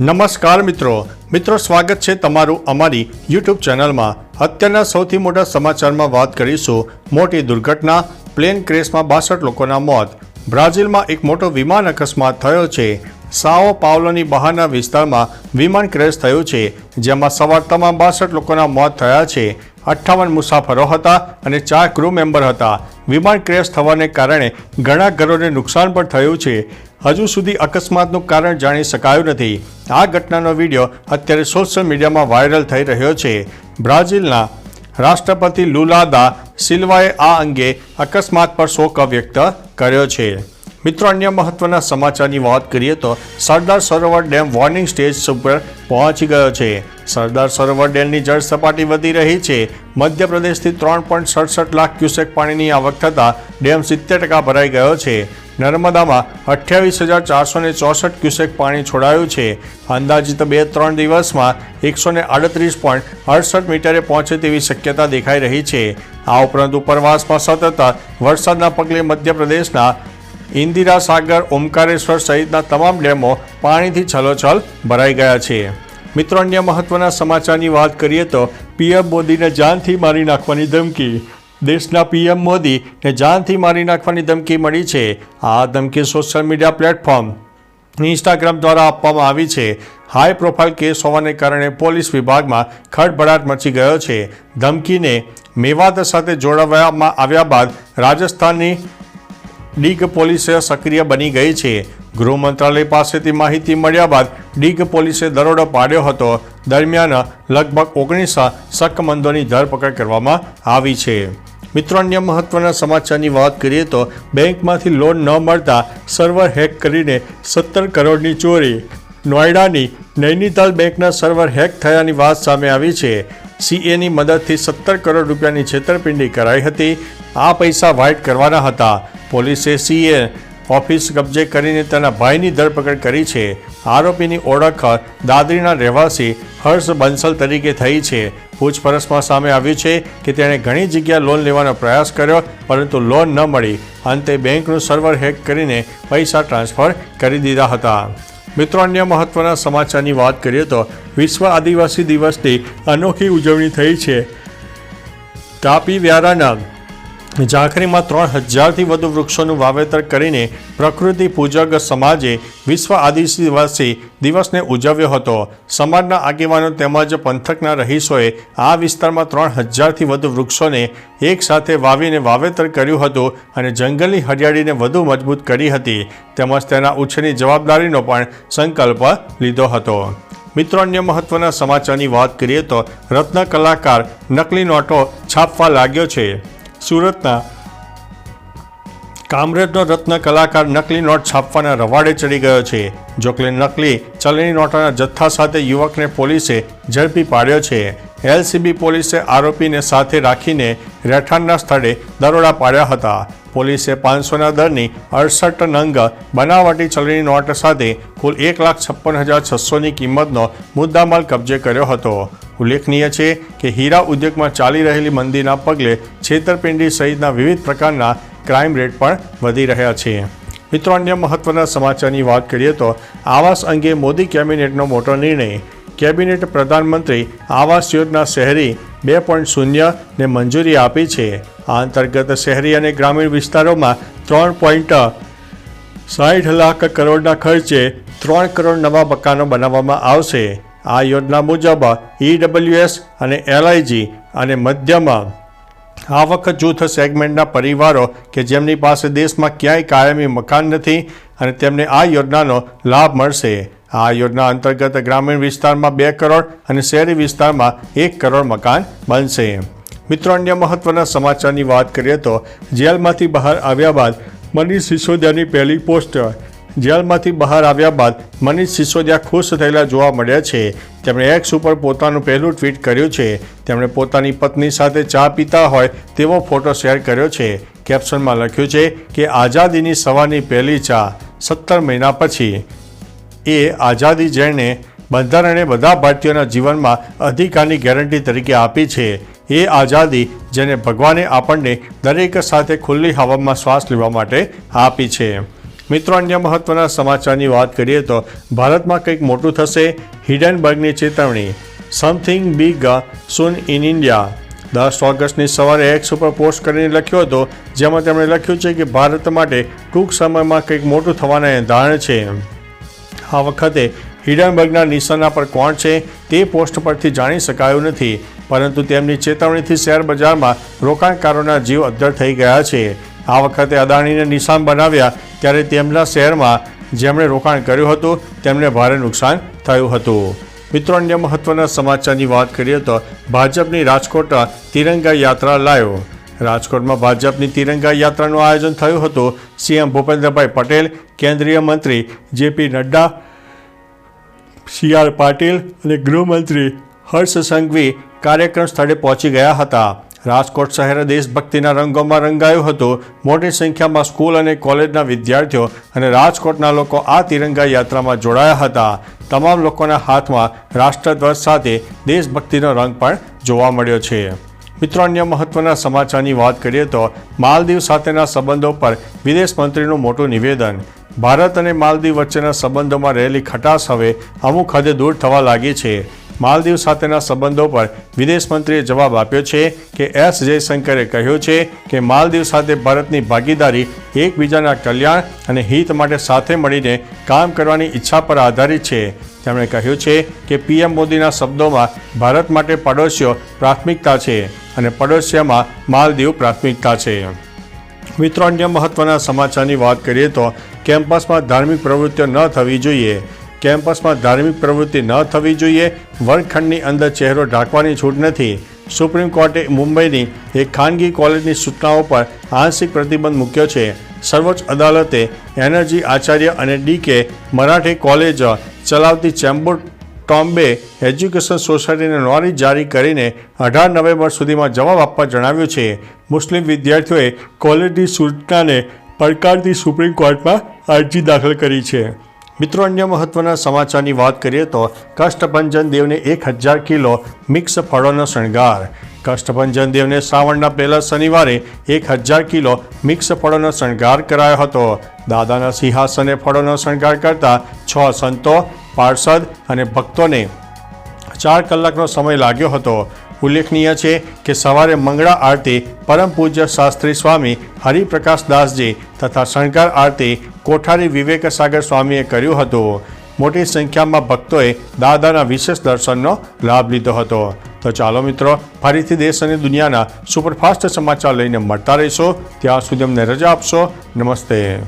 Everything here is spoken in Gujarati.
નમસ્કાર મિત્રો. મિત્રો, સ્વાગત છે તમારું અમારી યુટ્યુબ ચેનલમાં. અત્યારના સૌથી મોટા સમાચારમાં વાત કરીશું. મોટી દુર્ઘટના, પ્લેન ક્રેશમાં બાસઠ લોકોના મોત. બ્રાઝિલમાં એક મોટો વિમાન અકસ્માત થયો છે. સાઓ પાવલોની બહારના વિસ્તારમાં વિમાન ક્રેશ થયું છે, જેમાં સવાર તમામ બાસઠ લોકોના મોત થયા છે. અઠ્ઠાવન મુસાફરો હતા અને ચાર ક્રૂ મેમ્બર હતા. વિમાન ક્રેશ થવાને કારણે ઘણા ઘરોને નુકસાન પણ થયું છે. હજુ સુધી અકસ્માતનું કારણ જાણી શકાયું નથી. આ ઘટનાનો વીડિયો અત્યારે સોશિયલ મીડિયામાં વાયરલ થઈ રહ્યો છે. બ્રાઝિલના રાષ્ટ્રપતિ લુલાદા સિલ્વાએ આ અંગે અકસ્માત પર શોક વ્યક્ત કર્યો છે. મિત્રો, અન્ય મહત્વના સમાચારની વાત કરીએ તો Sardar Sarovar dam warning stage ઉપર પહોંચી ગયો છે. સરદાર સરોવર ડેમની જળ સપાટી વધી રહી છે. મધ્યપ્રદેશથી ત્રણ પોઈન્ટ સડસઠ લાખ ક્યુસેક પાણીની આવક થતાં ડેમ સિત્તેર ટકા ભરાઈ ગયો છે. નર્મદામાં અઠ્યાવીસ હજાર ચારસો ને ચોસઠ ક્યુસેક પાણી છોડાયું છે. અંદાજિત બે ત્રણ દિવસમાં એકસો ને આડત્રીસ પોઈન્ટ અડસઠ મીટરે પહોંચે તેવી શક્યતા દેખાઈ રહી છે. આ ઉપરાંત ઉપરવાસમાં સતત વરસાદના પગલે મધ્યપ્રદેશના ઇન્દિરા સાગર, ઓમકારેશ્વર સહિતના તમામ ડેમો પાણીથી છલોછલ ભરાઈ ગયા છે. મિત્રો, અન્ય મહત્વના સમાચારની વાત કરીએ તો પીએમ મોદીને જાનથી મારી નાખવાની ધમકી. દેશના પીએમ મોદીને જાનથી મારી નાખવાની ધમકી મળી છે. આ ધમકી સોશિયલ મીડિયા પ્લેટફોર્મ ઇન્સ્ટાગ્રામ દ્વારા આપવામાં આવી છે. હાઈ પ્રોફાઇલ કેસ હોવાને કારણે પોલીસ વિભાગમાં ખળભળાટ મચી ગયો છે. ધમકીને મેવાત સાથે જોડાવવામાં આવ્યા બાદ રાજસ્થાનની ડીગ પોલીસે સક્રિય બની ગઈ છે. ગૃહ મંત્રાલય પાસેથી માહિતી મળ્યા બાદ ડીગ પોલીસે દરોડો પાડ્યો હતો. દરમિયાન લગભગ ઓગણીસ શકમંદોની ધરપકડ કરવામાં આવી છે. મિત્રો, અન્ય મહત્વના સમાચારની વાત કરીએ તો બેંકમાંથી લોન ન મળતા સર્વર હેક કરીને સત્તર કરોડની ચોરી. નોઈડાની નૈનીતાલ બેંકના સર્વર હેક થયાની વાત સામે આવી છે. સીએની મદદથી સત્તર કરોડ રૂપિયાની છેતરપિંડી કરાઈ હતી. આ પૈસા વ્હાઇટ કરવાના હતા. પોલીસે સીએ ઓફિસ કબજે કરીને તેના ભાઈની ધરપકડ કરી છે. આરોપીની ઓળખ દાદરીના રહેવાસી હર્ષ બંસલ તરીકે થઈ છે. પૂછપરછમાં સામે આવ્યું છે કે તેણે ઘણી જગ્યા લોન લેવાનો પ્રયાસ કર્યો, પરંતુ લોન ન મળી. અંતે બેંકનું સર્વર હેક કરીને પૈસા ટ્રાન્સફર કરી દીધા હતા. મિત્રો, અન્ય મહત્વના સમાચારની વાત કરીએ તો વિશ્વ આદિવાસી દિવસની અનોખી ઉજવણી થઈ છે. તાપી વ્યારાના ઝાંખરીમાં ત્રણ હજારથી વધુ વૃક્ષોનું વાવેતર કરીને પ્રકૃતિ પૂજક સમાજે વિશ્વ આદિવાસી દિવસને ઉજવ્યો હતો. સમાજના આગેવાનો તેમજ પંથકના રહીશોએ આ વિસ્તારમાં ત્રણ હજારથી વધુ વૃક્ષોને એકસાથે વાવીને વાવેતર કર્યું હતું અને જંગલની હરિયાળીને વધુ મજબૂત કરી હતી. તેમજ તેના ઉછેરની જવાબદારીનો પણ સંકલ્પ લીધો હતો. મિત્રો, અન્ય મહત્વના સમાચારની વાત કરીએ તો રત્ન કલાકાર નકલી નોટો છાપવા લાગ્યો છે. સુરતના કામરેજનો રત્ન કલાકાર નકલી નોટ છાપવાના રવાડે ચડી ગયો છે. જોકે નકલી ચલણી નોટોના જથ્થા સાથે યુવકને પોલીસે ઝડપી પાડ્યો છે. એલસીબી પોલીસે આરોપીને સાથે રાખીને રહેઠાણના સ્થળે દરોડા પાડ્યા હતા. પોલીસે પાંચસોના દરની અડસઠ નંગ બનાવટી ચલણી નોટ સાથે કુલ એક લાખ છપ્પન હજાર છસોની કિંમતનો મુદ્દામાલ કબજે કર્યો હતો. ઉલ્લેખનીય છે કે હીરા ઉદ્યોગમાં ચાલી રહેલી મંદીના પગલે છેતરપિંડી સહિતના વિવિધ પ્રકારના ક્રાઇમ રેટ પણ વધી રહ્યા છે. મિત્રો, અન્ય મહત્વના સમાચારની વાત કરીએ તો આવાસ અંગે મોદી કેબિનેટનો મોટો નિર્ણય. કેબિનેટ પ્રધાનમંત્રી આવાસ યોજના શહેરી બે પોઈન્ટ શૂન્યને મંજૂરી આપી છે. આ અંતર્ગત શહેરી અને ગ્રામીણ વિસ્તારોમાં ત્રણ પોઈન્ટ સાઠ લાખ કરોડના ખર્ચે ત્રણ કરોડ નવા મકાનો બનાવવામાં આવશે. આ યોજના મુજબ ઈડબ્લ્યુએસ અને એલઆઈજી અને મધ્યમાં આવક જૂથ સેગમેન્ટના પરિવારો કે જેમની પાસે દેશમાં ક્યાંય કાયમી મકાન નથી અને તેમને આ યોજનાનો લાભ મળશે. આ યોજના અંતર્ગત ગ્રામીણ વિસ્તારમાં બે કરોડ અને શહેરી વિસ્તારમાં એક કરોડ મકાન બનશે. મિત્રો, અન્ય મહત્વના સમાચારની વાત કરીએ તો જેલમાંથી બહાર આવ્યા બાદ મનીષ સિસોદિયાની પહેલી પોસ્ટ. જેલમાંથી બહાર આવ્યા બાદ મનીષ સિસોદિયા ખુશ થયેલા જોવા મળ્યા છે. તેમણે એક્સ ઉપર પોતાનું પહેલું ટ્વીટ કર્યું છે. તેમણે પોતાની પત્ની સાથે ચા પીતા હોય તેવો ફોટો શેર કર્યો છે. કેપ્શનમાં લખ્યું છે કે આઝાદીની સવારની પહેલી ચા સત્તર મહિના પછી. એ આઝાદી જેણે બંધારણે બધા ભારતીયોના જીવનમાં અધિકારની ગેરંટી તરીકે આપી છે. એ આઝાદી જેને ભગવાને આપણને દરેક સાથે ખુલ્લી હવામાં શ્વાસ લેવા માટે આપી છે. મિત્રો, અન્ય મહત્વના સમાચારની વાત કરીએ તો ભારતમાં કંઈક મોટું થશે. હિડનબર્ગની ચેતવણી. Something big soon in India દસ ઓગસ્ટની સવારે એક્સ ઉપર પોસ્ટ કરીને લખ્યો હતો, જેમાં તેમણે લખ્યું છે કે ભારત માટે ટૂંક સમયમાં કંઈક મોટું થવાના એંધાણ છે. આ વખતે હિડનબર્ગના નિશાના પર કોણ છે તે પોસ્ટ પરથી જાણી શકાયું નથી, પરંતુ તેમની ચેતવણીથી શેર બજારમાં રોકાણકારોના જીવ અદ્ધર થઈ ગયા છે. આ વખતે અદાણીને નિશાન બનાવ્યા ત્યારે તેમના શહેરમાં જેમણે રોકાણ કર્યું હતું, તેમને ભારે નુકસાન થયું હતું. મિત્રો, અન્ય મહત્વના સમાચારની વાત કરીએ તો ભાજપની રાજકોટ તિરંગા યાત્રા લાયો. રાજકોટમાં ભાજપની તિરંગા યાત્રાનું આયોજન થયું હતું. સીએમ ભૂપેન્દ્રભાઈ પટેલ, કેન્દ્રીય મંત્રી JP Nadda C R Patil અને ગૃહમંત્રી હર્ષ સંઘવી કાર્યક્રમ સ્થળે પહોંચી ગયા હતા. રાજકોટ શહેર દેશભક્તિના રંગોમાં રંગાયું હતું. મોટી સંખ્યામાં સ્કૂલ અને કોલેજના વિદ્યાર્થીઓ અને રાજકોટના લોકો આ તિરંગા યાત્રામાં જોડાયા હતા. તમામ લોકોના હાથમાં રાષ્ટ્રધ્વજ સાથે દેશભક્તિનો રંગ પણ જોવા મળ્યો છે. મિત્રો, અન્ય મહત્વના સમાચારની વાત કરીએ તો માલદીવ સાથેના સંબંધો પર વિદેશ મંત્રીનું મોટું નિવેદન. ભારત અને માલદીવ વચ્ચેના સંબંધોમાં રહેલી ખટાશ હવે અમુક હદે દૂર થવા લાગી છે. માલદીવ સાથેના સંબંધો પર વિદેશ મંત્રીએ જવાબ આપ્યો છે કે એસ જયશંકરે કહ્યું છે કે માલદીવ સાથે ભારતની ભાગીદારી એકબીજાના કલ્યાણ અને હિત માટે સાથે મળીને કામ કરવાની ઈચ્છા પર આધારિત છે. તેમણે કહ્યું છે કે પીએમ મોદીના શબ્દોમાં ભારત માટે પડોશીઓ પ્રાથમિકતા છે. અને પડોશિયામાં માલદીવ પ્રાથમિકતા છે. મિત્રો, અન્ય મહત્વના સમાચારની વાત કરીએ તો કેમ્પસમાં ધાર્મિક પ્રવૃત્તિઓ ન થવી જોઈએ. કેમ્પસમાં ધાર્મિક પ્રવૃત્તિ ન થવી જોઈએ. વર્ગખંડની અંદર ચહેરો ઢાંકવાની છૂટ નથી. સુપ્રીમ કોર્ટે મુંબઈની એક ખાનગી કોલેજની સૂચનાઓ પર આંશિક પ્રતિબંધ મૂક્યો છે. સર્વોચ્ચ અદાલતે એનર્જી આચાર્ય અને ડી કે મરાઠી કોલેજ ચલાવતી ચેમ્બુર ટોમ્બે એજ્યુકેશન સોસાયટીને નોટિસ જારી કરીને અઢાર નવેમ્બર સુધીમાં જવાબ આપવા જણાવ્યું છે. મુસ્લિમ વિદ્યાર્થીઓએ કોલેજની સૂચનાને પડકારતી સુપ્રીમ કોર્ટમાં અરજી દાખલ કરી છે. મિત્રો, અન્ય મહત્વના સમાચારની વાત કરીએ તો કષ્ટભંજન દેવને એક હજાર કિલો મિક્સ ફળોનો શણગાર. કષ્ટભંજન દેવને શ્રાવણના પહેલા શનિવારે એક હજાર કિલો મિક્સ ફળોનો શણગાર કરાયો હતો. દાદાના સિંહાસને ફળોનો શણગાર કરતા છ સંતો, પાર્ષદ અને ભક્તોને ચાર કલાકનો સમય લાગ્યો હતો. ઉલ્લેખનીય છે કે સવારે મંગળા આરતી પરમ પૂજ્ય શાસ્ત્રી સ્વામી હરિપ્રકાશ દાસજી તથા શણગાર આરતી કોઠારી વિવેક સાગર સ્વામીએ કર્યું હતું. મોટી સંખ્યામાં ભક્તોએ દાદાના વિશેષ દર્શનનો લાભ લીધો હતો. તો ચાલો મિત્રો, ફરીથી દેશ અને દુનિયાના સુપરફાસ્ટ સમાચાર લઈને મળતા રહીશો. ત્યાં સુધી અમને રજા આપશો. નમસ્તે.